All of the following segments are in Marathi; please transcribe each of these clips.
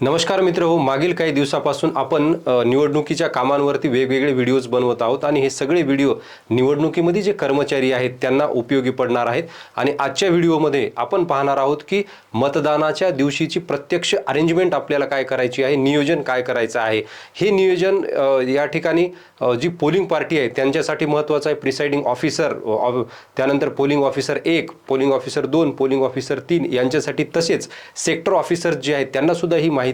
नमस्कार मित्र हो मागील काही दिवसापासून आपण निवडणुकीच्या कामांवरती वेगवेगळे व्हिडिओज बनवत आहोत आणि हे सगळे व्हिडिओ निवडणुकीमध्ये जे कर्मचारी आहेत त्यांना उपयोगी पडणार आहेत. आणि आजच्या व्हिडिओमध्ये आपण पाहणार आहोत की मतदानाच्या दिवशीची प्रत्यक्ष अरेंजमेंट आपल्याला काय करायची आहे नियोजन काय करायचं आहे. हे नियोजन या ठिकाणी जी पोलिंग पार्टी आहे त्यांच्यासाठी महत्त्वाचं आहे. प्रिसाइडिंग ऑफिसर त्यानंतर पोलिंग ऑफिसर एक पोलिंग ऑफिसर दोन पोलिंग ऑफिसर तीन यांच्यासाठी तसेच सेक्टर ऑफिसर जे आहेत त्यांनासुद्धा ही माहिती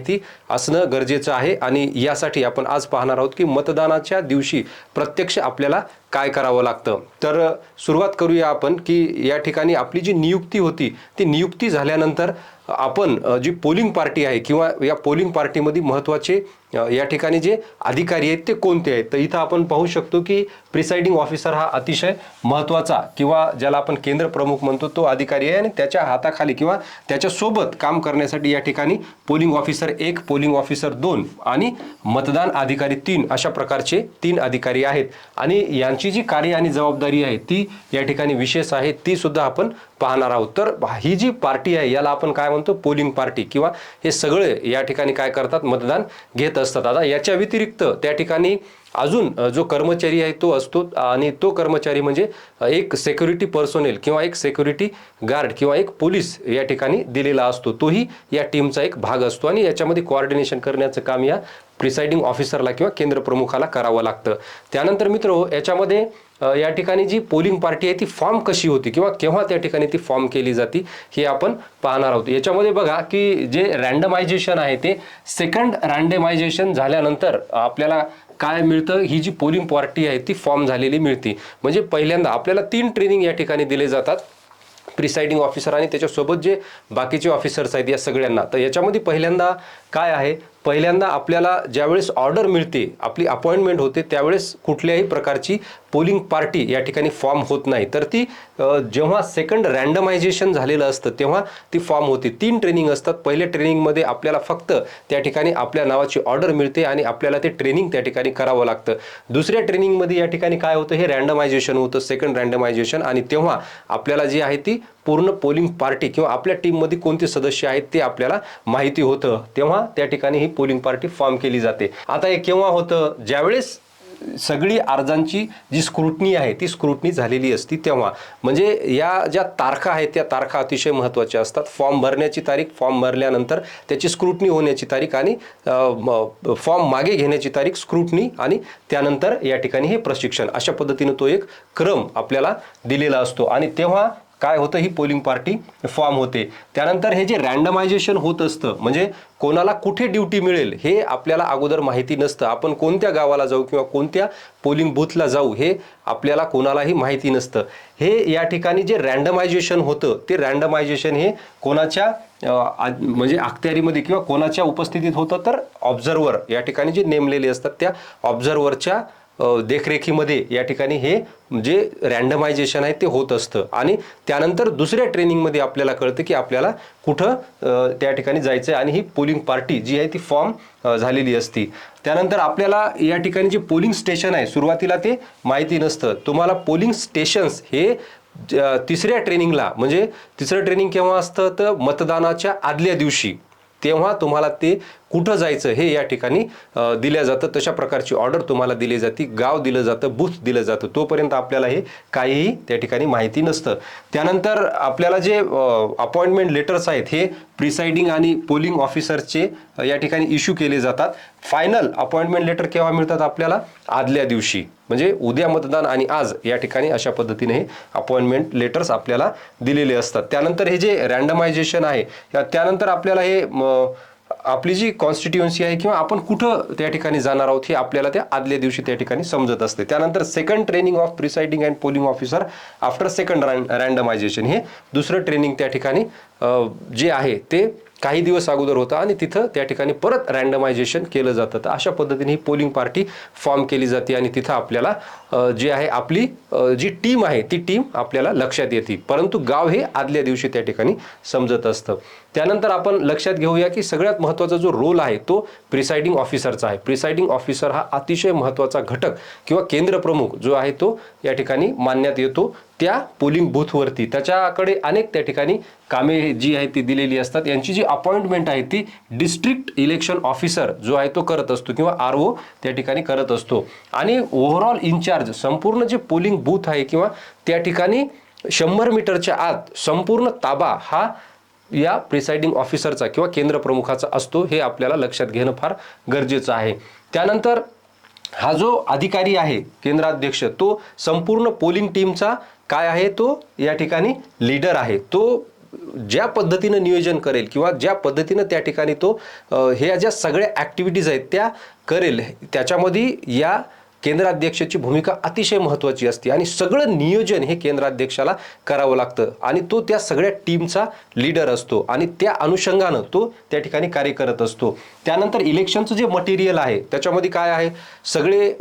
असणं गरजेचं आहे आणि यासाठी आपण आज पाहणार आहोत की मतदानाच्या दिवशी प्रत्यक्ष आपल्याला काय करावं लागतं. तर सुरुवात करूया आपण की या ठिकाणी आपली जी नियुक्ती होती ती नियुक्ती झाल्यानंतर आपण जी पोलिंग पार्टी आहे किंवा या पोलिंग पार्टीमध्ये महत्त्वाचे या ठिकाणी जे अधिकारी आहेत ते कोणते आहेत? तर इथं आपण पाहू शकतो की प्रिसाइडिंग ऑफिसर हा अतिशय महत्त्वाचा किंवा ज्याला आपण केंद्र प्रमुख म्हणतो तो अधिकारी आहे आणि त्याच्या हाताखाली किंवा त्याच्यासोबत काम करण्यासाठी या ठिकाणी पोलिंग ऑफिसर एक पोलिंग ऑफिसर दोन आणि मतदान अधिकारी तीन अशा प्रकारचे तीन अधिकारी आहेत. आणि यांची जी कार्य आणि जबाबदारी आहे ती या ठिकाणी विशेष आहे ती सुद्धा आपण पाहणार आहोत. तर ही जी पार्टी आहे याला आपण काय म्हणतो? पोलिंग पार्टी किंवा हे सगळे या ठिकाणी काय करतात? मतदान घेत असतात. आता याच्या व्यतिरिक्त त्या ठिकाणी अजून जो कर्मचारी आहे तो असतो आणि तो कर्मचारी म्हणजे एक सेक्युरिटी पर्सोनेल किंवा एक सेक्युरिटी गार्ड किंवा एक पोलीस या ठिकाणी दिलेला असतो. तोही या टीमचा एक भाग असतो आणि याच्यामध्ये कोऑर्डिनेशन करण्याचं काम या प्रिसाइडिंग ऑफिसरला किंवा केंद्र प्रमुखाला करावं लागतं. त्यानंतर मित्र याच्यामध्ये या ठिकाणी जी पोलिंग पार्टी आहे ती फॉर्म कशी होती किंवा केव्हा त्या ठिकाणी ती फॉर्म केली जाते हे आपण पाहणार आहोत. याच्यामध्ये बघा की जे रँडमायझेशन आहे ते सेकंड रँडमायझेशन झाल्यानंतर आपल्याला काय मिळतं ही जी पोलिंग पार्टी आहे ती फॉर्म झालेली मिळते. म्हणजे पहिल्यांदा आपल्याला तीन ट्रेनिंग या ठिकाणी दिले जातात प्रिसाइडिंग ऑफिसर आणि त्याच्यासोबत जे बाकीचे ऑफिसर्स आहेत या सगळ्यांना. तर याच्यामध्ये पहिल्यांदा काय आहे पहिल्यांदा आपल्याला ज्यावेळेस ऑर्डर मिळते आपली अपॉइंटमेंट होते त्यावेळेस कुठल्याही प्रकारची पोलिंग पार्टी या ठिकाणी फॉर्म होत नाही. तर ती जेव्हा सेकंड रँडमायझेशन झालेलं असतं तेव्हा ती फॉर्म होते. तीन ट्रेनिंग असतात. पहिल्या ट्रेनिंगमध्ये आपल्याला फक्त त्या ठिकाणी आपल्या नावाची ऑर्डर मिळते आणि आपल्याला ते ट्रेनिंग त्या ठिकाणी करावं लागतं. दुसऱ्या ट्रेनिंगमध्ये या ठिकाणी काय होतं? हे रँडमायझेशन होतं सेकंड रँडमायझेशन आणि तेव्हा आपल्याला जी आहे ती पूर्ण पोलिंग पार्टी किंवा आपल्या टीममध्ये कोणते सदस्य आहेत ते आपल्याला माहिती होतं. तेव्हा त्या ठिकाणी ही पोलिंग पार्टी फॉर्म केली जाते. आता हे केव्हा होतं? ज्यावेळेस सगळी अर्जांची जी स्क्रुटनी आहे ती स्क्रुटनी झालेली असती तेव्हा. म्हणजे या ज्या तारखा आहेत त्या तारखा अतिशय महत्त्वाच्या असतात. फॉर्म भरण्याची तारीख फॉर्म भरल्यानंतर त्याची स्क्रुटनी होण्याची तारीख आणि फॉर्म मागे घेण्याची तारीख स्क्रुटनी आणि त्यानंतर या ठिकाणी हे प्रशिक्षण. अशा पद्धतीनं तो एक क्रम आपल्याला दिलेला असतो. आणि तेव्हा काय होतं ही पोलिंग पार्टी फॉर्म होते. त्यानंतर हे जे रँडमायझेशन होत असतं म्हणजे कोणाला कुठे ड्युटी मिळेल हे आपल्याला अगोदर माहिती नसतं. आपण कोणत्या गावाला जाऊ किंवा कोणत्या पोलिंग बूथला जाऊ हे आपल्याला कोणालाही माहिती नसतं. हे या ठिकाणी जे रँडमायझेशन होतं ते रँडमायझेशन हे कोणाच्या म्हणजे अखत्यारीमध्ये किंवा कोणाच्या उपस्थितीत होतं तर ऑब्झर्वर या ठिकाणी जे नेमलेले असतात त्या ऑब्झर्वरच्या देखरेखीमध्ये या ठिकाणी हे जे रँडमायझेशन आहे ते होत असतं. आणि त्यानंतर दुसऱ्या ट्रेनिंगमध्ये आपल्याला कळतं की आपल्याला कुठं त्या ठिकाणी जायचं आहे आणि ही पोलिंग पार्टी जी आहे ती फॉर्म झालेली असती. त्यानंतर आपल्याला या ठिकाणी जे पोलिंग स्टेशन आहे सुरुवातीला ते माहिती नसतं. तुम्हाला पोलिंग स्टेशन्स हे तिसऱ्या ट्रेनिंगला म्हणजे तिसरं ट्रेनिंग केव्हा असतं? तर मतदानाच्या आदल्या दिवशी. तेव्हा तुम्हाला ते कुठं जायचं हे या ठिकाणी दिल्या जातं. तशा प्रकारची ऑर्डर तुम्हाला दिली जाते. गाव दिलं जातं बूथ दिलं जातं. तोपर्यंत आपल्याला हे काहीही त्या ठिकाणी माहिती नसतं. त्यानंतर आपल्याला जे अपॉइंटमेंट लेटर्स आहेत हे प्रिसाइडिंग आणि पोलिंग ऑफिसरचे या ठिकाणी इश्यू केले जातात. फायनल अपॉइंटमेंट लेटर केव्हा मिळतात आपल्याला? आदल्या दिवशी. म्हणजे उद्या मतदान आणि आज या ठिकाणी अशा पद्धतीने हे अपॉइंटमेंट लेटर्स आपल्याला दिलेले असतात. त्यानंतर हे जे रँडमायझेशन आहे त्यानंतर आपल्याला हे म, आपली जी कॉन्स्टिट्युएन्सी आहे किंवा आपण कुठं त्या ठिकाणी जाणार आहोत हे आपल्याला त्या आदल्या दिवशी त्या ठिकाणी समजत असते. त्यानंतर second training of presiding and polling officer after second randomization हे दुसरं ट्रेनिंग त्या ठिकाणी जे आहे ते काही दिवस अगोदर होता आणि तिथं त्या ठिकाणी परत रँडमायझेशन केलं जातं. तर अशा पद्धतीने ही पोलिंग पार्टी फॉर्म केली जाते आणि तिथं आपल्याला जे जी आहे आपली जी टीम आहे ती टीम आपल्याला लक्षात येते. परंतु गाव हे आदल्या दिवशी त्या ठिकाणी समजत असतं. त्यानंतर आपण लक्षात घेऊया की सगळ्यात महत्त्वाचा जो रोल आहे तो प्रिसाइडिंग ऑफिसरचा आहे. प्रिसाइडिंग ऑफिसर हा अतिशय महत्त्वाचा घटक किंवा केंद्र प्रमुख जो आहे तो या ठिकाणी मानण्यात येतो. त्या पोलिंग बूथवरती त्याच्याकडे अनेक त्या ठिकाणी कामे जी आहेत ती दिलेली असतात. यांची जी अपॉइंटमेंट आहे ती डिस्ट्रिक्ट इलेक्शन ऑफिसर जो आहे तो करत असतो किंवा आर ओ त्या ठिकाणी करत असतो. आणि ओव्हरऑल इन्चार्ज संपूर्ण जे पोलिंग बूथ आहे किंवा त्या ठिकाणी शंभर मीटरच्या आत संपूर्ण ताबा हा या प्रिसाइडिंग ऑफिसरचा किंवा केंद्र प्रमुखाचा असतो हे आपल्याला लक्षात घेणं फार गरजेचं आहे. त्यानंतर हा जो अधिकारी आहे केंद्राध्यक्ष तो संपूर्ण पोलिंग टीमचा काय आहे तो या ठिकाणी लीडर आहे. तो ज्या पद्धतीनं नियोजन करेल किंवा ज्या पद्धतीनं त्या ठिकाणी तो ह्या ज्या सगळ्या ॲक्टिव्हिटीज आहेत त्या करेल त्याच्यामध्ये या केंद्राध्यक्षाची भूमिका अतिशय महत्त्वाची असते आणि सगळं नियोजन हे केंद्राध्यक्षाला करावं लागतं. आणि तो त्या सगळ्या टीमचा लीडर असतो आणि त्या अनुषंगानं तो त्या ठिकाणी कार्य करत असतो. त्यानंतर इलेक्शनचं जे मटेरियल आहे त्याच्यामध्ये काय आहे? सगळे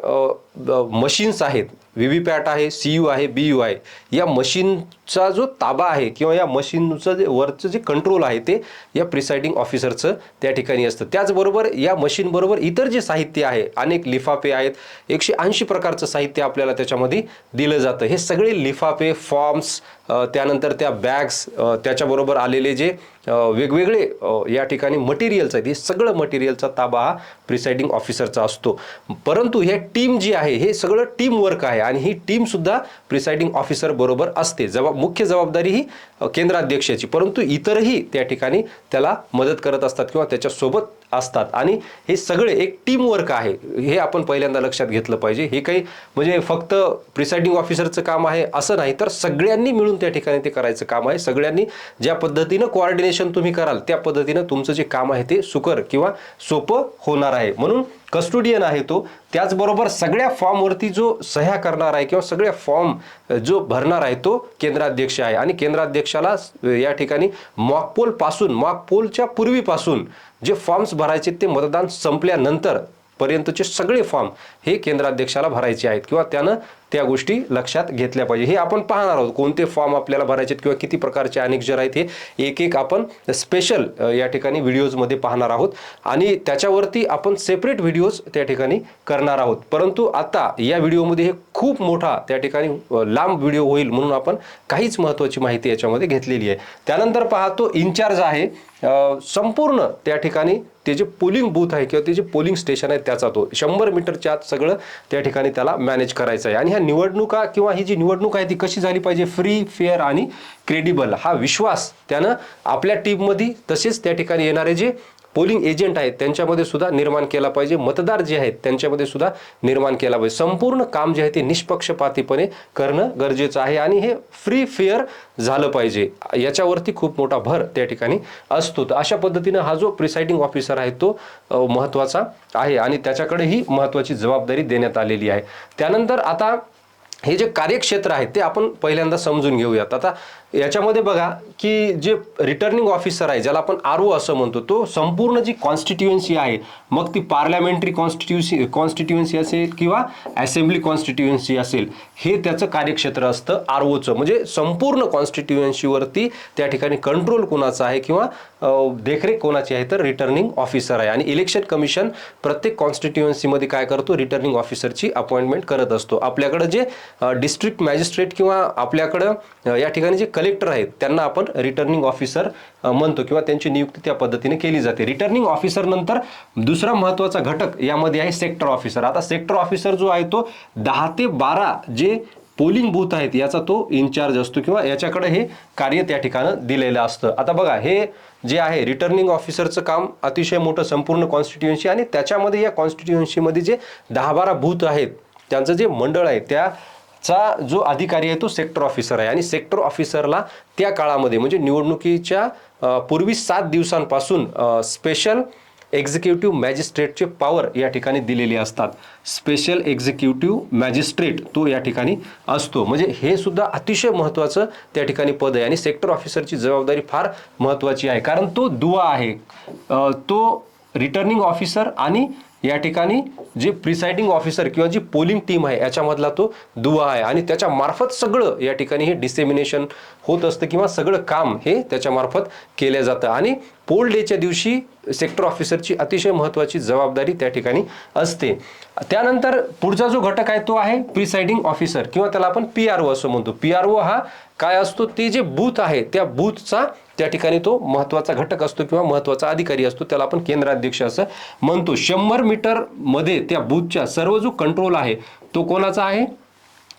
मशीन्स आहेत. व्ही व्ही पॅट आहे सी यू आहे बी यू आहे. या मशीन चा जो ताबा आहे किंवा या मशीनचं जे वरचं जे कंट्रोल आहे ते या प्रिसाइडिंग ऑफिसरचं त्या ठिकाणी असतं. त्याचबरोबर या मशीनबरोबर इतर जे साहित्य आहे अनेक लिफाफे आहेत. एकशे ऐंशी प्रकारचं साहित्य आपल्याला त्याच्यामध्ये दिलं जातं. हे सगळे लिफाफे फॉर्म्स त्यानंतर त्या बॅग्स त्याच्याबरोबर आलेले जे वेगवेगळे या ठिकाणी मटेरियल्स आहेत. हे सगळं मटेरियलचा ताबा हा प्रिसाइडिंग ऑफिसरचा असतो. परंतु हे टीम जी आहे हे सगळं टीम वर्क आहे आणि ही टीमसुद्धा प्रिसाइडिंग ऑफिसर बरोबर असते. जबाब मुख्य जबाबदारी ही केंद्राध्यक्षाची. परंतु इतरही त्या ठिकाणी त्याला मदत करत असतात किंवा त्याच्यासोबत असतात. आणि हे सगळे एक टीमवर्क आहे. हे आपण पहिल्यांदा लक्षात घेतलं पाहिजे. हे काही म्हणजे फक्त प्रिसाइडिंग ऑफिसरचं काम आहे असं नाही तर सगळ्यांनी मिळून त्या ठिकाणी ते करायचं काम आहे. सगळ्यांनी ज्या पद्धतीनं कोऑर्डिनेशन तुम्ही कराल त्या पद्धतीनं तुमचं जे काम आहे ते सुकर किंवा सोपं होणार आहे. म्हणून कस्टोडियन आहे तो त्याचबरोबर सगळ्या फॉर्मवरती जो सह्या करणार आहे किंवा सगळ्या फॉर्म जो भरणार आहे तो केंद्राध्यक्ष आहे. आणि केंद्राध्यक्षाला या ठिकाणी मॉकपोलपासून मॉकपोलच्या पूर्वीपासून जे फॉर्म्स भरायचे ते मतदान संपल्यानंतर पर्यंतचे सगळे फॉर्म हे केंद्राध्यक्षाला भरायचे आहेत. किंवा त्यानं त्या गोष्टी लक्षात घेतल्या पाहिजे. हे आपण पाहणार आहोत. कोणते फॉर्म आपल्याला भरायचे आहेत किंवा किती प्रकारचे अनेकजर आहेत हे एक एक आपण स्पेशल या ठिकाणी व्हिडिओजमध्ये पाहणार आहोत. आणि त्याच्यावरती आपण सेपरेट व्हिडिओज त्या ठिकाणी करणार आहोत. परंतु आता या व्हिडिओमध्ये हे खूप मोठा त्या ठिकाणी लांब व्हिडिओ होईल म्हणून आपण काहीच महत्त्वाची माहिती याच्यामध्ये घेतलेली आहे. त्यानंतर पाहतो इन्चार्ज आहे. संपूर्ण त्या ठिकाणी ते जे पोलिंग बूथ आहे किंवा ते जे पोलिंग स्टेशन आहे त्याचा तो. शंभर मीटरच्या आत सगळं त्या ठिकाणी त्याला मॅनेज करायचं आहे. आणि ह्या निवडणुका किंवा ही जी निवडणूक आहे ती कशी झाली पाहिजे? फ्री फेअर आणि क्रेडिबल हा विश्वास त्यानं आपल्या टीममध्ये तसेच त्या ठिकाणी येणारे जे पोलिंग एजंट आहेत त्यांच्यामध्ये सुद्धा निर्माण केला पाहिजे. मतदार जे आहेत त्यांच्यामध्ये सुद्धा निर्माण केला पाहिजे. संपूर्ण काम जे आहे ते निष्पक्षपातीपणे करणं गरजेचं आहे आणि हे फ्री फेअर झालं पाहिजे. याच्यावरती खूप मोठा भर त्या ठिकाणी असतो. तर अशा पद्धतीनं हा जो प्रिसाइडिंग ऑफिसर आहे तो महत्त्वाचा आहे आणि त्याच्याकडे ही महत्त्वाची जबाबदारी देण्यात आलेली आहे. त्यानंतर आता हे जे कार्यक्षेत्र आहे ते आपण पहिल्यांदा समजून घेऊयात. आता याच्यामध्ये बघा की जे रिटर्निंग ऑफिसर आहे ज्याला आपण आर ओ असं म्हणतो तो संपूर्ण जी कॉन्स्टिट्युएन्सी आहे मग ती पार्लमेंटरी कॉन्स्टिट्युसी कॉन्स्टिट्युएन्सी असेल किंवा असेंब्ली कॉन्स्टिट्युएन्सी असेल हे त्याचं कार्यक्षेत्र असतं आर ओचं म्हणजे संपूर्ण कॉन्स्टिट्युएन्सीवरती त्या ठिकाणी कंट्रोल कोणाचा आहे किंवा देखरेख कोणाची आहे तर रिटर्निंग ऑफिसर आहे. आणि इलेक्शन कमिशन प्रत्येक कॉन्स्टिट्युएन्सीमध्ये काय करतो? रिटर्निंग ऑफिसरची अपॉइंटमेंट करत असतो. आपल्याकडं जे डिस्ट्रिक्ट मॅजिस्ट्रेट किंवा आपल्याकडं या ठिकाणी जे कलेक्टर आहेत त्यांना आपण रिटर्निंग ऑफिसर म्हणतो किंवा त्यांची नियुक्ती त्या पद्धतीने केली जाते. रिटर्निंग ऑफिसर नंतर दुसरा महत्त्वाचा घटक यामध्ये आहे सेक्टर ऑफिसर आता सेक्टर ऑफिसर जो आहे तो दहा ते बारा जे पोलिंग बूथ आहेत याचा तो इन्चार्ज असतो किंवा याच्याकडे हे कार्य त्या ठिकाणं दिलेलं असतं. आता बघा हे जे आहे रिटर्निंग ऑफिसरचं काम अतिशय मोठं संपूर्ण कॉन्स्टिट्युएन्सी आणि त्याच्यामध्ये या कॉन्स्टिट्युएन्सीमध्ये जे दहा बारा बूथ आहेत त्यांचं जे मंडळ आहे त्याचा जो अधिकारी आहे तो सेक्टर ऑफिसर आहे. आणि सेक्टर ऑफिसरला त्या काळामध्ये म्हणजे निवडणुकीच्या पूर्वी सात दिवसांपासून स्पेशल एक्झिक्युटिव्ह मॅजिस्ट्रेटचे पॉवर या ठिकाणी दिलेली असतात. स्पेशल एक्झिक्युटिव्ह मॅजिस्ट्रेट तो या ठिकाणी असतो. म्हणजे हे सुद्धा अतिशय महत्त्वाचं त्या ठिकाणी पद आहे. आणि सेक्टर ऑफिसरची जबाबदारी फार महत्त्वाची आहे. कारण तो दुवा आहे. तो रिटर्निंग ऑफिसर आणि या ठिकाणी जे प्रिसाइडिंग ऑफिसर किंवा जी पोलिंग टीम आहे याच्यामधला तो दुवा आहे. आणि त्याच्या मार्फत सगळं या ठिकाणी हे डिसेमिनेशन होत असतं किंवा सगळं काम हे त्याच्यामार्फत केलं जातं. आणि पोल डेच्या दिवशी सेक्टर ऑफिसरची अतिशय महत्त्वाची जबाबदारी त्या ठिकाणी असते. त्यानंतर पुढचा जो घटक आहे तो आहे प्रिसाइडिंग ऑफिसर किंवा त्याला आपण पी आर ओ असं म्हणतो. पी आर ओ हा काय असतो? ते जे बूथ आहे त्या बूथचा त्या ठिकाणी तो महत्त्वाचा घटक असतो किंवा महत्त्वाचा अधिकारी असतो त्याला आपण केंद्राध्यक्ष असं म्हणतो. शंभर मीटरमध्ये त्या बूथच्या सर्व जो कंट्रोल आहे तो कोणाचा आहे?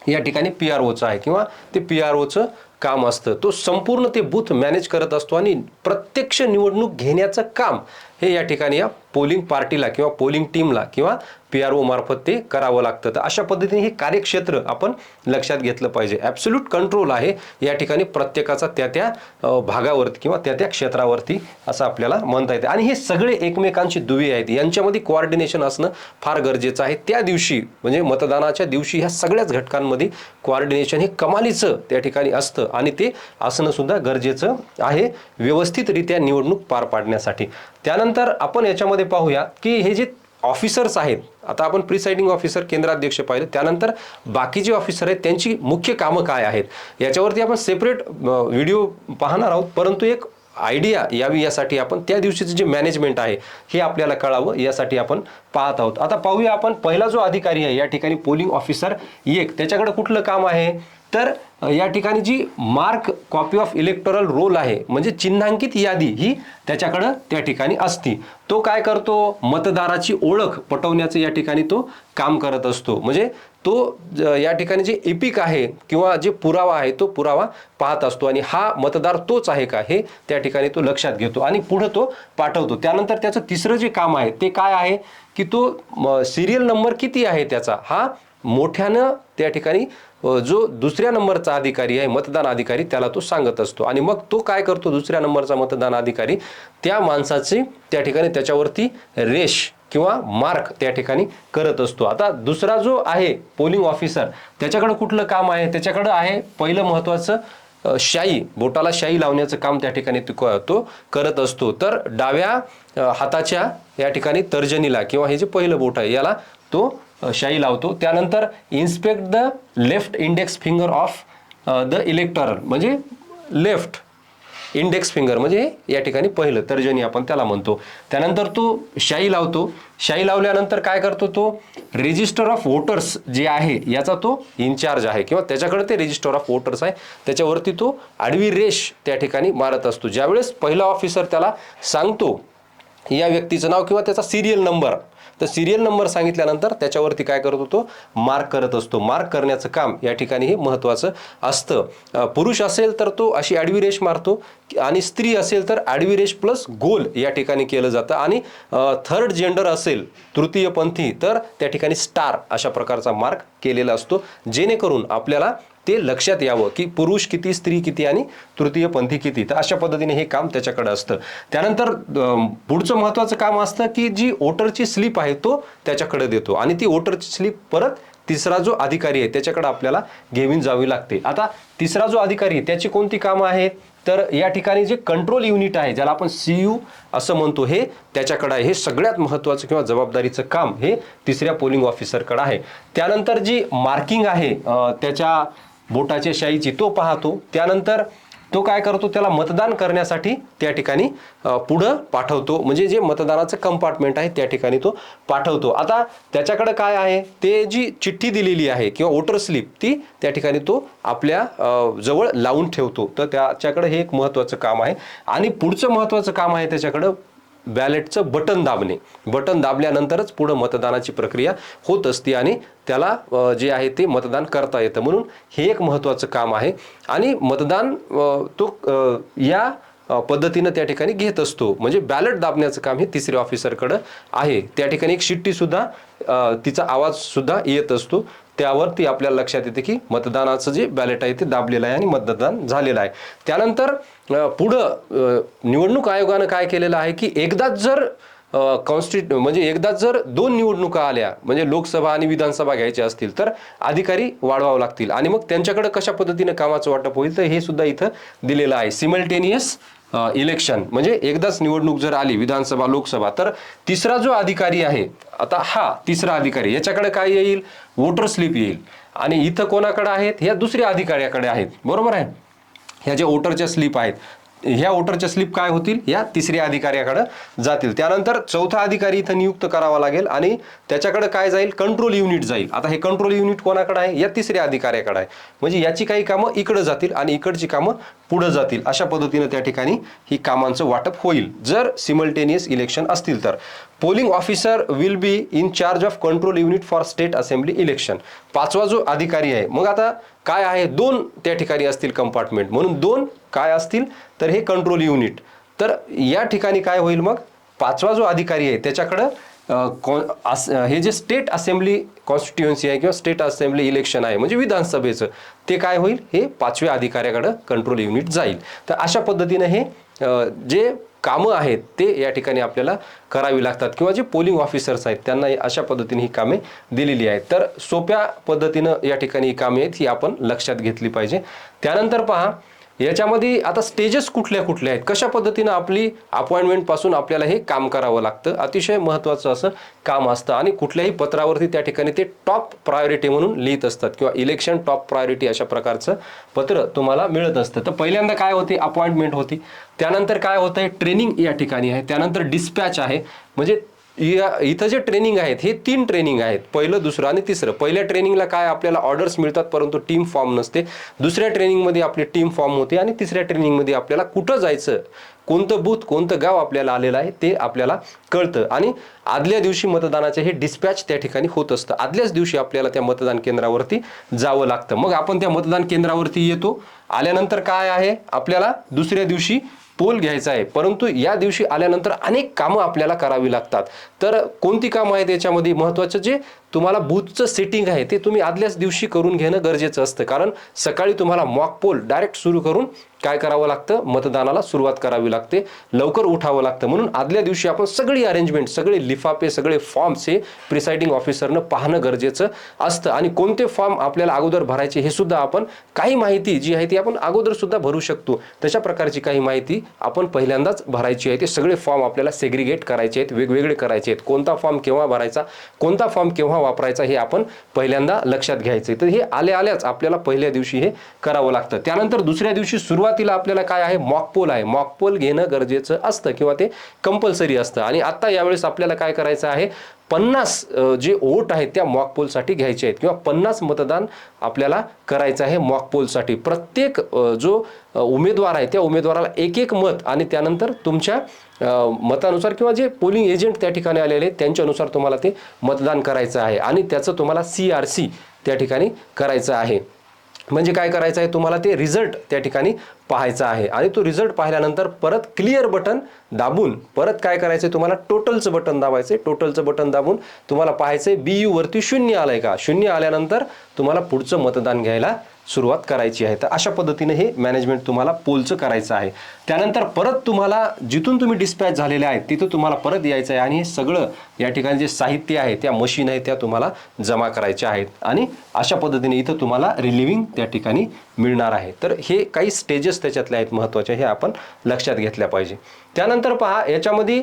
या ठिकाणी पी आर ओचं आहे किंवा ते पी आर ओचं काम असतं. तो संपूर्ण ते बूथ मॅनेज करत असतो आणि प्रत्यक्ष निवडणूक घेण्याचं काम हे या ठिकाणी या पोलिंग पार्टीला किंवा पोलिंग टीमला किंवा पी आर ओ मार्फत ते करावं लागतं. तर अशा पद्धतीने हे कार्यक्षेत्र आपण लक्षात घेतलं पाहिजे. ॲब्सोल्यूट कंट्रोल आहे या ठिकाणी प्रत्येकाचा त्या त्या भागावरती किंवा त्या त्या क्षेत्रावरती असं आपल्याला म्हणता येते. आणि हे सगळे एकमेकांची दुवे आहेत. यांच्यामध्ये कोऑर्डिनेशन असणं फार गरजेचं आहे. त्या दिवशी म्हणजे मतदानाच्या दिवशी ह्या सगळ्याच घटकांमध्ये कोऑर्डिनेशन हे कमालीचं त्या ठिकाणी असतं. आणि ते असणं सुद्धा गरजेचं आहे व्यवस्थितरित्या निवडणूक पार पाडण्यासाठी. त्यानंतर आपण याच्यामध्ये पाहूया की हे जे ऑफिसर्स आहेत आता आपण प्रिसाइडिंग ऑफिसर केंद्राध्यक्ष पाहिलं त्यानंतर बाकी जे ऑफिसर आहेत त्यांची मुख्य कामं काय आहेत? याच्यावरती आपण सेपरेट व्हिडिओ पाहणार आहोत. परंतु एक आयडिया यावी यासाठी आपण त्या दिवशीचं जे मॅनेजमेंट आहे हे आपल्याला कळावं यासाठी आपण पाहत आहोत. आता पाहूया आपण पहिला जो अधिकारी आहे या ठिकाणी पोलिंग ऑफिसर एक. त्याच्याकडे कुठलं काम आहे? तर या ठिकाणी जी mark copy of electoral roll आहे म्हणजे चिन्हांकित यादी ही त्याच्याकडं त्या ठिकाणी असती. तो काय करतो? मतदाराची ओळख पटवण्याचं या ठिकाणी तो काम करत असतो. म्हणजे तो या ठिकाणी जे इपिक आहे किंवा जे पुरावा आहे तो पुरावा पाहत असतो आणि हा मतदार तोच आहे का हे त्या ठिकाणी तो लक्षात घेतो आणि पुढं तो पाठवतो. त्यानंतर त्याचं तिसरं जे काम आहे ते काय आहे? की तो सिरियल नंबर किती आहे त्याचा? हा मोठ्यानं त्या ठिकाणी जो दुसऱ्या नंबरचा अधिकारी आहे मतदान अधिकारी त्याला तो सांगत असतो. आणि मग तो काय करतो? दुसऱ्या नंबरचा मतदान अधिकारी त्या माणसाची त्या ठिकाणी त्याच्यावरती रेश किंवा मार्क त्या ठिकाणी करत असतो. आता दुसरा जो आहे पोलिंग ऑफिसर त्याच्याकडं कुठलं काम आहे? त्याच्याकडं आहे पहिलं महत्त्वाचं शाई बोटाला शाई लावण्याचं काम त्या ठिकाणी तो तो करत असतो. तर डाव्या हाताच्या या ठिकाणी तर्जनीला किंवा हे जे पहिलं बोट आहे याला तो शाई लावतो. त्यानंतर inspect the left index finger of the electoral म्हणजे लेफ्ट इंडेक्स फिंगर म्हणजे या ठिकाणी पहिलं तर्जनी आपण त्याला म्हणतो. त्यानंतर तो शाई लावतो. शाई लावल्यानंतर काय करतो तो? रेजिस्टर ऑफ वोटर्स जे आहे याचा तो इन्चार्ज आहे किंवा त्याच्याकडे ते रेजिस्टर ऑफ वोटर्स आहे. त्याच्यावरती तो आडवी रेष त्या ठिकाणी मारत असतो. ज्यावेळेस पहिला ऑफिसर त्याला सांगतो या व्यक्तीचं नाव किंवा त्याचा सिरियल नंबर तर सिरियल नंबर सांगितल्यानंतर त्याच्यावरती काय करतो तो मार्क करत असतो. मार्क करण्याचं काम या ठिकाणी हे महत्त्वाचं असतं. पुरुष असेल तर तो अशी आडवी रेष मारतो आणि स्त्री असेल तर आडवी रेष प्लस गोल या ठिकाणी केलं जातं. आणि थर्ड जेंडर असेल तृतीयपंथी तर त्या ठिकाणी स्टार अशा प्रकारचा मार्क केलेला असतो. जेणेकरून आपल्याला ते लक्षात यावं की पुरुष किती स्त्री किती आणि तृतीय पंथी किती. तर अशा पद्धतीने हे काम त्याच्याकडे असतं. त्यानंतर पुढचं महत्त्वाचं काम असतं की जी ओटरची स्लिप आहे तो त्याच्याकडे देतो. आणि ती ओटरची स्लिप परत तिसरा जो अधिकारी आहे त्याच्याकडे आपल्याला घेऊन जावी लागते. आता तिसरा जो अधिकारी आहे त्याची कोणती कामं आहेत? तर या ठिकाणी जे कंट्रोल युनिट आहे ज्याला आपण सी यू असं म्हणतो हे त्याच्याकडं आहे. हे सगळ्यात महत्त्वाचं किंवा जबाबदारीचं काम हे तिसऱ्या पोलिंग ऑफिसरकडं आहे. त्यानंतर जी मार्किंग आहे त्याच्या बोटाच्या शाईची तो पाहतो. त्यानंतर तो काय करतो त्याला मतदान करण्यासाठी त्या ठिकाणी पुढं पाठवतो. म्हणजे जे मतदानाचं कंपार्टमेंट आहे त्या ठिकाणी तो पाठवतो. आता त्याच्याकडे काय आहे ते जी चिठ्ठी दिलेली आहे किंवा वोटर स्लिप ती त्या ठिकाणी तो आपल्या जवळ लावून ठेवतो. तर त्याच्याकडे हे एक महत्त्वाचं काम आहे. आणि पुढचं महत्त्वाचं काम आहे त्याच्याकडं बॅलेटचं बटन दाबणे. बटन दाबल्यानंतरच पुढं मतदानाची प्रक्रिया होत असते आणि त्याला जे आहे ते मतदान करता येतं. म्हणून हे एक महत्त्वाचं काम आहे. आणि मतदान तो या पद्धतीनं त्या ठिकाणी घेत असतो. म्हणजे बॅलेट दाबण्याचं काम हे तिसऱ्या ऑफिसरकडं आहे. त्या ठिकाणी एक शिट्टीसुद्धा तिचा आवाजसुद्धा येत असतो. त्यावरती आपल्याला लक्षात येते की मतदानाचं जे बॅलेट आहे ते दाबलेलं आहे आणि मतदान झालेलं आहे. त्यानंतर पुढं निवडणूक आयोगानं काय केलेलं आहे की एकदाच जर कॉन्स्टिट्यू म्हणजे एकदाच जर दोन निवडणुका आल्या म्हणजे लोकसभा आणि विधानसभा घ्यायच्या असतील तर अधिकारी वाढवावं लागतील. आणि मग त्यांच्याकडे कशा पद्धतीनं कामाचं वाटप होईल तर हे सुद्धा इथं दिलेलं आहे. सिमल्टेनियस इलेक्शन म्हणजे एकदाच निवडणूक जर आली विधानसभा लोकसभा तर तिसरा जो अधिकारी आहे आता हा तिसरा अधिकारी याच्याकडे काय येईल? वोटर स्लिप येईल. आणि इथं कोणाकडे आहेत? ह्या दुसऱ्या अधिकाऱ्याकडे आहेत. बरोबर आहे? ह्या ज्या वोटरच्या स्लिप आहेत ह्या वोटरच्या स्लिप काय होतील? या तिसऱ्या अधिकाऱ्याकडे जातील. त्यानंतर चौथा अधिकारी इथं नियुक्त करावा लागेल आणि त्याच्याकडे काय जाईल? कंट्रोल युनिट जाईल. आता हे कंट्रोल युनिट कोणाकडे आहे? या तिसऱ्या अधिकाऱ्याकडे आहे. म्हणजे याची काही कामं इकडं जातील आणि इकडची कामं पुढं जातील. अशा पद्धतीनं त्या ठिकाणी ही कामांचं वाटप होईल. जर सिमल्टेनियस इलेक्शन असतील तर. Polling officer will be in charge of control unit for state assembly election. पाचवा जो अधिकारी आहे मग आता काय आहे? दोन त्या ठिकाणी असतील कंपार्टमेंट म्हणून दोन काय असतील? तर हे कंट्रोल युनिट तर या ठिकाणी काय होईल मग? पाचवा जो अधिकारी आहे त्याच्याकडं कॉ- अस- हे जे स्टेट असेंब्ली कॉन्स्टिट्युएन्सी आहे किंवा स्टेट असेंब्ली इलेक्शन आहे म्हणजे विधानसभेचं ते काय होईल? हे पाचव्या अधिकाऱ्याकडं कंट्रोल युनिट जाईल. तर अशा पद्धतीनं हे जे कामं आहेत ते या ठिकाणी आपल्याला करावी लागतात किंवा जे पोलिंग ऑफिसर्स आहेत त्यांना अशा पद्धतीने ही कामे दिलेली आहेत. तर सोप्या पद्धतीनं या ठिकाणी ही कामे आहेत ही आपण लक्षात घेतली पाहिजे. त्यानंतर पहा याच्यामध्ये आता स्टेजेस कुठल्या कुठल्या आहेत? कशा पद्धतीनं आपली अपॉइंटमेंटपासून आपल्याला हे काम करावं लागतं? अतिशय महत्त्वाचं असं काम असतं आणि कुठल्याही पत्रावरती त्या ठिकाणी ते टॉप प्रायोरिटी म्हणून लिहित असतात किंवा इलेक्शन टॉप प्रायोरिटी अशा प्रकारचं पत्र तुम्हाला मिळत असतं. तर पहिल्यांदा काय होते? अपॉइंटमेंट होती. त्यानंतर काय होतं आहे ट्रेनिंग या ठिकाणी आहे. त्यानंतर डिस्पॅच आहे. म्हणजे इथं जे ट्रेनिंग आहेत हे तीन ट्रेनिंग आहेत. पहिलं दुसरं आणि तिसरं. पहिल्या ट्रेनिंगला काय आपल्याला ऑर्डर्स मिळतात परंतु टीम फॉर्म नसते. दुसऱ्या ट्रेनिंगमध्ये आपली टीम फॉर्म होते आणि तिसऱ्या ट्रेनिंगमध्ये आपल्याला कुठं जायचं कोणतं बूथ कोणतं गाव आपल्याला आलेलं आहे ते आपल्याला कळतं. आणि आदल्या दिवशी मतदानाचे हे डिस्पॅच त्या ठिकाणी होत असतं. आदल्याच दिवशी आपल्याला त्या मतदान केंद्रावरती जावं लागतं. मग आपण त्या मतदान केंद्रावरती येतो. आल्यानंतर काय आहे? आपल्याला दुसऱ्या दिवशी पोल घ्यायचा आहे. परंतु या दिवशी आल्यानंतर अनेक कामं आपल्याला करावी लागतात. तर कोणती कामं आहेत याच्यामध्ये महत्त्वाचं जे तुम्हाला बूथचं सेटिंग आहे ते तुम्ही आदल्याच दिवशी करून घेणं गरजेचं असतं. कारण सकाळी तुम्हाला मॉक पोल डायरेक्ट सुरू करून काय करावं लागतं? मतदानाला सुरुवात करावी लागते. लवकर उठावं लागतं. म्हणून आदल्या दिवशी आपण सगळी अरेंजमेंट सगळे लिफाफे सगळे फॉर्म्स हे प्रिसाइडिंग ऑफिसरनं पाहणं गरजेचं असतं. आणि कोणते फॉर्म आपल्याला अगोदर भरायचे हे सुद्धा आपण काही माहिती जी आहे ती आपण अगोदर सुद्धा भरू शकतो. तशा प्रकारची काही माहिती आपण पहिल्यांदाच भरायची आहे. ते सगळे फॉर्म आपल्याला सेग्रिगेट करायचे आहेत वेगवेगळे करायचे आहेत. कोणता फॉर्म केव्हा भरायचा? कोणता फॉर्म केव्हा वापरायचा हे आपण पहिल्यांदा लक्षात घ्यायचं तर हे आल्या आल्याच आपल्याला पहिल्या दिवशी हे करावं लागतं. त्यानंतर दुसऱ्या दिवशी सुरुवातीला आपल्याला काय आहे? मॉकपोल आहे. मॉकपोल घेणं गरजेचं असतं किंवा ते कंपल्सरी असतं. आणि आत्ता यावेळेस आपल्याला काय करायचं आहे? पन्नास जे वोट आहेत त्या मॉकपोलसाठी घ्यायचे आहेत. किंवा पन्नास मतदान आपल्याला करायचं आहे मॉकपोलसाठी प्रत्येक जो उमेदवार आहे त्या उमेदवाराला एक एक मत आणि त्यानंतर तुमच्या मतानुसार किंवा जे पोलिंग एजंट त्या ठिकाणी आलेले आहेत त्यांच्यानुसार तुम्हाला ते मतदान करायचं आहे आणि त्याचं तुम्हाला सी आर सी त्या ठिकाणी करायचं आहे. म्हणजे काय करायचं आहे? तुम्हाला ते रिझल्ट त्या ठिकाणी पाहायचा आहे. आणि तो रिझल्ट पाहिल्यानंतर परत क्लिअर बटन दाबून परत काय करायचं आहे तुम्हाला टोटलचं बटन दाबायचं आहे टोटलचं बटन दाबून तुम्हाला पाहायचं आहे बी यूवरती शून्य आलं आहे का? शून्य आल्यानंतर तुम्हाला पुढचं मतदान घ्यायला सुरुवात करायची आहे. तर अशा पद्धतीने हे मॅनेजमेंट तुम्हाला पोलचं करायचं आहे. त्यानंतर परत तुम्हाला जिथून तुम्ही डिस्पॅच झालेले आहेत तिथं तुम्हाला परत यायचं आहे आणि हे सगळं या ठिकाणी जे साहित्य आहे त्या मशीन आहे त्या तुम्हाला जमा करायच्या आहेत. आणि अशा पद्धतीने इथं तुम्हाला रिलिव्हिंग त्या ठिकाणी मिळणार आहे. तर हे काही स्टेजेस त्याच्यातले आहेत महत्त्वाचे हे आपण लक्षात घेतल्या पाहिजे. त्यानंतर पहा याच्यामध्ये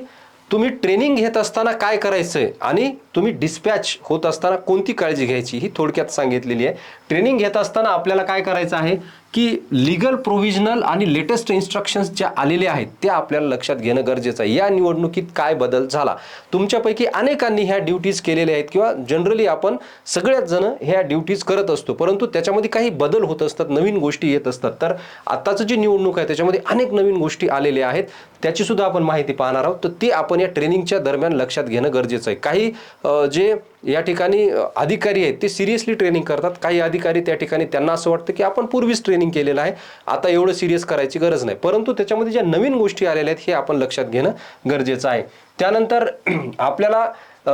तुम्ही ट्रेनिंग घेत असताना काय करायचंय आणि तुम्ही डिस्पॅच होत असताना कोणती काळजी घ्यायची ही थोडक्यात सांगितलेली आहे. ट्रेनिंग घेत असताना आपल्याला काय करायचं आहे? की लिगल प्रोव्हिजनल आणि लेटेस्ट इन्स्ट्रक्शन्स ज्या आलेल्या आहेत त्या आपल्याला लक्षात घेणं गरजेचं आहे. या निवडणुकीत काय बदल झाला? तुमच्यापैकी अनेकांनी ह्या ड्युटीज केलेल्या आहेत किंवा जनरली आपण सगळ्याच जण ह्या ड्युटीज करत असतो परंतु त्याच्यामध्ये काही बदल होत असतात नवीन गोष्टी येत असतात. तर आत्ताचं जी निवडणूक आहे त्याच्यामध्ये अनेक नवीन गोष्टी आलेल्या आहेत. त्याची सुद्धा आपण माहिती पाहणार आहोत. तर ते आपण या ट्रेनिंगच्या दरम्यान लक्षात घेणं गरजेचं आहे. काही जे या ठिकाणी अधिकारी आहेत ते सिरियसली ट्रेनिंग करतात. काही अधिकारी त्या ठिकाणी त्यांना असं वाटतं की आपण पूर्वीच ट्रेनिंग केलेलं आहे. आता एवढं सिरियस करायची गरज नाही. परंतु त्याच्यामध्ये ज्या नवीन गोष्टी आलेल्या आहेत हे आपण लक्षात घेणं गरजेचं आहे. त्यानंतर आपल्याला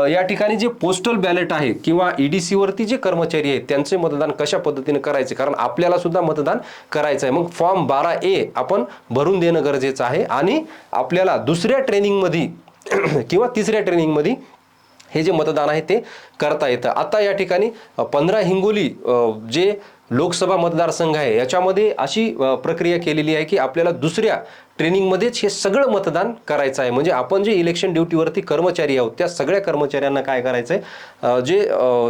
या ठिकाणी जे पोस्टल बॅलेट आहे किंवा ई डी सीवरती जे कर्मचारी आहेत त्यांचे मतदान कशा पद्धतीने करायचे? कारण आपल्याला सुद्धा मतदान करायचं आहे. मग फॉर्म बारा ए आपण भरून देणं गरजेचं आहे. आणि आपल्याला दुसऱ्या ट्रेनिंगमध्ये किंवा तिसऱ्या ट्रेनिंगमध्ये हे जे मतदान आहे ते करता येतं. आता या ठिकाणी पंधरा हिंगोली जे लोकसभा मतदारसंघ आहे याच्यामध्ये अशी प्रक्रिया केलेली आहे की आपल्याला दुसऱ्या ट्रेनिंगमध्येच हे सगळं मतदान करायचं आहे. म्हणजे आपण जे इलेक्शन ड्युटीवरती कर्मचारी आहोत त्या सगळ्या कर्मचाऱ्यांना काय करायचं आहे जे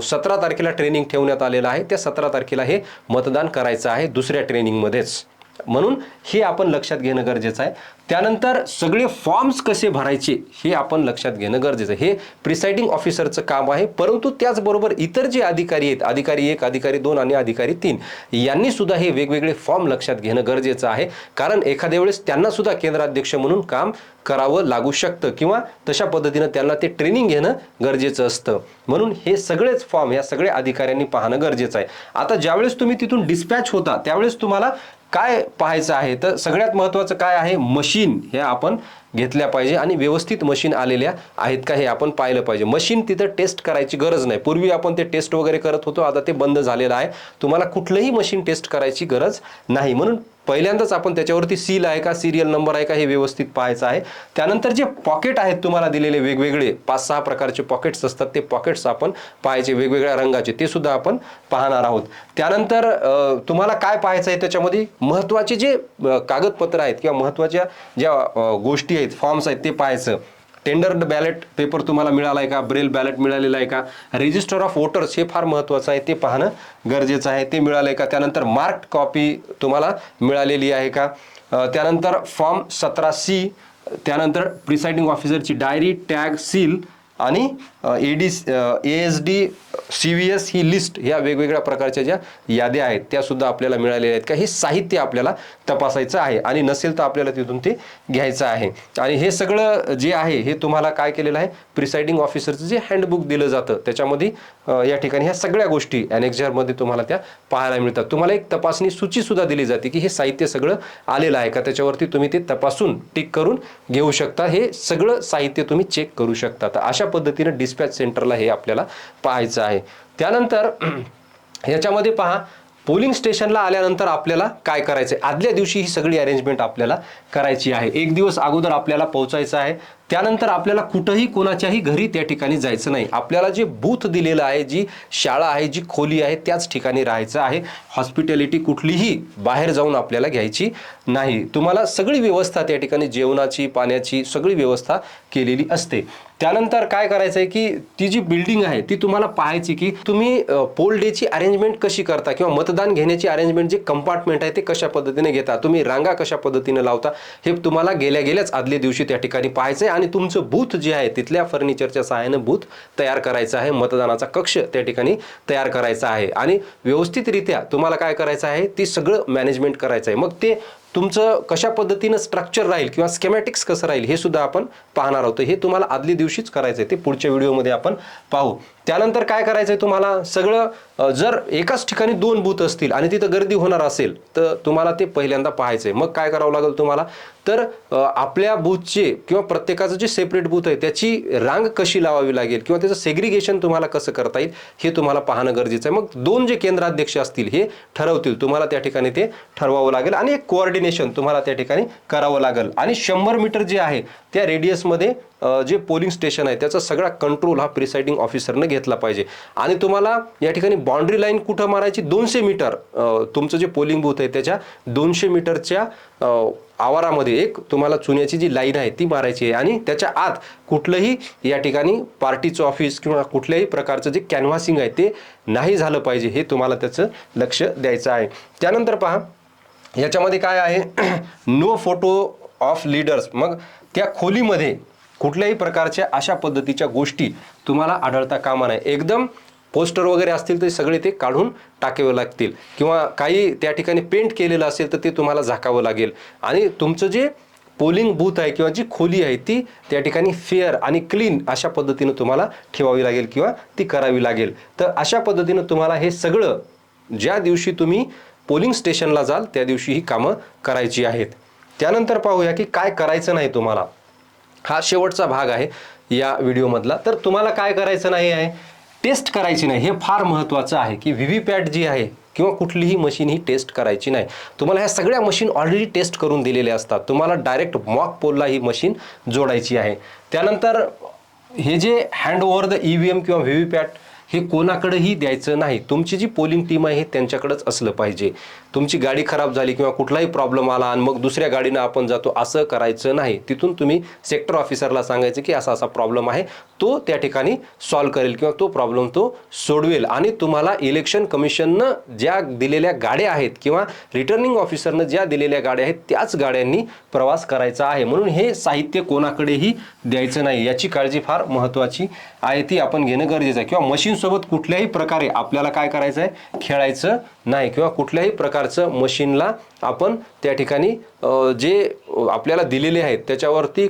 सतरा तारखेला ट्रेनिंग ठेवण्यात आलेलं आहे त्या सतरा तारखेला हे मतदान करायचं आहे दुसऱ्या ट्रेनिंगमध्येच. म्हणून हे आपण लक्षात घेणं गरजेचं आहे. त्यानंतर सगळे फॉर्म्स कसे भरायचे हे आपण लक्षात घेणं गरजेचं आहे. हे प्रिसाइडिंग ऑफिसरचं काम आहे परंतु त्याचबरोबर इतर जे अधिकारी आहेत अधिकारी एक अधिकारी दोन आणि अधिकारी तीन यांनी सुद्धा हे वेगवेगळे फॉर्म लक्षात घेणं गरजेचं आहे. कारण एखाद्या वेळेस त्यांना सुद्धा केंद्राध्यक्ष म्हणून काम करावं लागू शकतं किंवा तशा पद्धतीनं त्यांना ते ट्रेनिंग घेणं गरजेचं असतं. म्हणून हे सगळेच फॉर्म या सगळ्या अधिकाऱ्यांनी पाहणं गरजेचं आहे. आता ज्यावेळेस तुम्ही तिथून डिस्पॅच होता त्यावेळेस तुम्हाला काय पाहायचं आहे? तर सगळ्यात महत्त्वाचं काय आहे? मशीन हे आपण घेतल्या पाहिजे आणि व्यवस्थित मशीन आलेल्या आहेत का हे आपण पाहिलं पाहिजे. मशीन तिथं टेस्ट करायची गरज नाही. पूर्वी आपण ते टेस्ट वगैरे करत होतो. आता ते बंद झालेलं आहे. तुम्हाला कुठलंही मशीन टेस्ट करायची गरज नाही. म्हणून पहिल्यांदाच आपण त्याच्यावरती सील आहे का सिरियल नंबर आहे का हे व्यवस्थित पाहायचं आहे. त्यानंतर जे पॉकेट आहेत तुम्हाला दिलेले वेगवेगळे पाच सहा प्रकारचे पॉकेट्स असतात ते पॉकेट्स आपण पाहायचे वेगवेगळ्या रंगाचे ते सुद्धा आपण पाहणार आहोत. त्यानंतर तुम्हाला काय पाहायचं आहे त्याच्यामध्ये? महत्त्वाचे जे कागदपत्र आहेत किंवा महत्त्वाच्या ज्या गोष्टी आहेत फॉर्म्स आहेत ते पाहायचं. टेंडर बॅलेट पेपर तुम्हाला मिळाला आहे का? ब्रेल बॅलेट मिळालेला आहे का? रजिस्टर ऑफ वोटर्स हे फार महत्त्वाचं आहे ते पाहणं गरजेचं आहे. ते मिळालं आहे का? त्यानंतर मार्क कॉपी तुम्हाला मिळालेली आहे का? त्यानंतर फॉर्म सतरा सी त्यानंतर प्रिसाइडिंग ऑफिसरची डायरी टॅग सील आणि A D A S D C V S he list ह्या वेगवेगळ्या प्रकारच्या ज्या याद्या आहेत त्या सुद्धा आपल्याला मिळालेल्या आहेत. का हे साहित्य आपल्याला तपासायचं आहे आणि नसेल तर आपल्याला तिथून ते घ्यायचं आहे. आणि हे सगळं जे आहे हे तुम्हाला काय केलेलं आहे? प्रिसाइडिंग ऑफिसरचं जे हँडबुक दिलं जातं त्याच्यामध्ये या ठिकाणी ह्या सगळ्या गोष्टी ॲनेक्झरमध्ये तुम्हाला त्या पाहायला मिळतात. तुम्हाला एक तपासणी सूचीसुद्धा दिली जाते की हे साहित्य सगळं आलेलं आहे का? त्याच्यावरती तुम्ही ते तपासून टिक करून घेऊ शकता. हे सगळं साहित्य तुम्ही चेक करू शकता. तर अशा पद्धतीनं डिस्पॅच सेंटरला हे आपल्याला पाहायचं आहे. त्यानंतर ह्याच्यामध्ये पहा पोलिंग स्टेशनला आल्यानंतर आपल्याला काय करायचं आहे आदल्या दिवशी ही सगळी अरेंजमेंट आपल्याला करायची आहे. एक दिवस अगोदर आपल्याला पोहोचायचं आहे. त्यानंतर आपल्याला कुठंही कोणाच्याही घरी त्या ठिकाणी जायचं नाही. आपल्याला जे बूथ दिलेलं आहे जी शाळा आहे जी खोली आहे त्याच ठिकाणी राहायचं आहे. हॉस्पिटॅलिटी कुठलीही बाहेर जाऊन आपल्याला घ्यायची नाही. तुम्हाला सगळी व्यवस्था त्या ठिकाणी जेवणाची पाण्याची सगळी व्यवस्था केलेली असते. त्यानंतर काय करायचं आहे की ती जी बिल्डिंग आहे ती तुम्हाला पाहायची की तुम्ही पोल डेची अरेंजमेंट कशी करता किंवा मतदान घेण्याची अरेंजमेंट जे कंपार्टमेंट आहे ते कशा पद्धतीने घेता? तुम्ही रांगा कशा पद्धतीने लावता? हे तुम्हाला गेल्या गेल्याच आदल्या दिवशी त्या ठिकाणी पाहायचं आहे आणि तुमचं बूथ जे आहे तिथल्या फर्निचरच्या सहाय्यानं बूथ तयार करायचं आहे मतदानाचा कक्ष त्या ठिकाणी तयार करायचा आहे. आणि व्यवस्थितरित्या तुम्हाला काय करायचं आहे ती सगळं मॅनेजमेंट करायचं आहे. मग ते तुमचं कशा पद्धतीनं स्ट्रक्चर राहील किंवा स्केमॅटिक्स कसं राहील हे सुद्धा आपण पाहणार आहोत. हे तुम्हाला आदल्या दिवशीच करायचं आहे ते पुढच्या व्हिडिओमध्ये आपण पाहू. त्यानंतर काय करायचं आहे तुम्हाला? सगळं जर एकाच ठिकाणी दोन बूथ असतील आणि तिथं गर्दी होणार असेल तर तुम्हाला ते पहिल्यांदा पाहायचं आहे मग काय करावं लागेल तुम्हाला? तर आपल्या बूथचे किंवा प्रत्येकाचं जे सेपरेट बूथ आहे त्याची रांग कशी लावावी लागेल किंवा त्याचं सेग्रिगेशन तुम्हाला कसं करता येईल हे तुम्हाला पाहणं गरजेचं आहे. मग दोन जे केंद्राध्यक्ष असतील हे ठरवतील. तुम्हाला त्या ठिकाणी ते ठरवावं लागेल आणि एक कोऑर्डिनेशन तुम्हाला त्या ठिकाणी करावं लागेल. आणि शंभर मीटर जे आहे त्या रेडियसमध्ये जे पोलिंग स्टेशन आहे त्याचा सगळा कंट्रोल हा प्रिसाइडिंग ऑफिसरनं घेतला पाहिजे. आणि तुम्हाला या ठिकाणी बाउंड्री लाईन कुठं मारायची? दोनशे मीटर तुमचं जे पोलिंग बूथ आहे त्याच्या दोनशे मीटरच्या आवारामध्ये एक तुम्हाला चुन्याची जी लाईन आहे ती मारायची आहे. आणि त्याच्या आत कुठलंही या ठिकाणी पार्टीचं ऑफिस किंवा कुठल्याही प्रकारचं जे कॅनव्हासिंग आहे ते नाही झालं पाहिजे हे तुम्हाला त्याचं लक्ष द्यायचं आहे. त्यानंतर पहा याच्यामध्ये काय आहे? नो फोटो ऑफ लीडर्स मग त्या खोलीमध्ये कुठल्याही प्रकारच्या अशा पद्धतीच्या गोष्टी तुम्हाला आढळता कामा नाही एकदम पोस्टर वगैरे असतील तर सगळे ते काढून टाकावे लागतील. किंवा काही त्या ठिकाणी पेंट केलेलं असेल तर ते तुम्हाला झाकावं लागेल. आणि तुमचं जे पोलिंग बूथ आहे किंवा जी खोली आहे ती त्या ठिकाणी फेअर आणि क्लीन अशा पद्धतीनं तुम्हाला ठेवावी लागेल किंवा ती करावी लागेल. तर अशा पद्धतीनं तुम्हाला हे सगळं ज्या दिवशी तुम्ही पोलिंग स्टेशनला जाल त्या दिवशी ही कामं करायची आहेत. त्यानंतर पाहूया की काय करायचं नाही तुम्हाला. हा शेवटचा भाग आहे या व्हिडिओमधला. तर तुम्हाला काय करायचं नाही आहे? टेस्ट करायची नाही. हे फार महत्त्वाचं आहे की व्ही व्ही पॅट जी आहे किंवा कुठलीही मशीन ही टेस्ट करायची नाही. तुम्हाला ह्या सगळ्या मशीन ऑलरेडी टेस्ट करून दिलेल्या असतात. तुम्हाला डायरेक्ट मॉक पोलला ही मशीन जोडायची आहे. त्यानंतर हे जे hand over the E V M किंवा व्ही व्ही पॅट हे कोणाकडेही द्यायचं नाही. तुमची जी पोलिंग टीम आहे हे त्यांच्याकडेच असलं पाहिजे. तुमची गाडी खराब झाली किंवा कुठलाही प्रॉब्लेम आला आणि मग दुसऱ्या गाडीनं आपण जातो असं करायचं नाही. तिथून तुम्ही सेक्टर ऑफिसरला सांगायचं की असा असा प्रॉब्लेम आहे. तो त्या ठिकाणी सॉल्व्ह करेल किंवा तो प्रॉब्लेम तो सोडवेल. आणि तुम्हाला इलेक्शन कमिशननं ज्या दिलेल्या गाड्या आहेत किंवा रिटर्निंग ऑफिसरनं ज्या दिलेल्या गाड्या आहेत त्याच गाड्यांनी प्रवास करायचा आहे. म्हणून हे साहित्य कोणाकडेही द्यायचं नाही. याची काळजी फार महत्त्वाची आहे. ती आपण घेणं गरजेचं आहे. किंवा मशीन मशीनसोबत कुठल्याही प्रकारे आपल्याला काय करायचं आहे खेळायचं नाही किंवा कुठल्याही प्रकारचं मशीनला आपण त्या ठिकाणी जे आपल्याला दिलेले आहेत त्याच्यावरती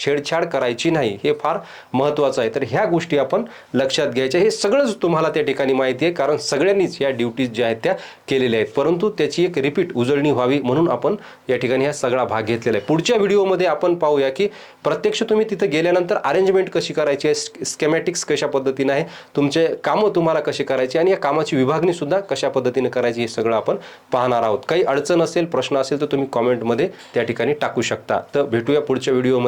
छेडछाड करायची नाही हे फार महत्त्वाचं आहे. तर ह्या गोष्टी आपण लक्षात घ्यायच्या. हे सगळंच तुम्हाला त्या ठिकाणी माहिती आहे कारण सगळ्यांनीच या ड्युटीज ज्या आहेत त्या केलेल्या आहेत. परंतु त्याची एक रिपीट उजळणी व्हावी म्हणून आपण या ठिकाणी हा सगळा भाग घेतलेला आहे. पुढच्या व्हिडिओमध्ये आपण पाहूया की प्रत्यक्ष तुम्ही तिथं गेल्यानंतर अरेंजमेंट कशी करायची आहे स्केमॅटिक्स कशा पद्धतीने आहे तुमचे कामं तुम्हाला कशी करायची आणि या कामाची विभागणीसुद्धा कशा पद्धतीने करायची हे सगळं आपण पाहणार आहोत. काही अडचण असेल प्रश्न असेल तर तुम्ही कॉमेंटमध्ये त्या ठिकाणी टाकू शकता. तर भेटूया पुढच्या व्हिडिओमध्ये.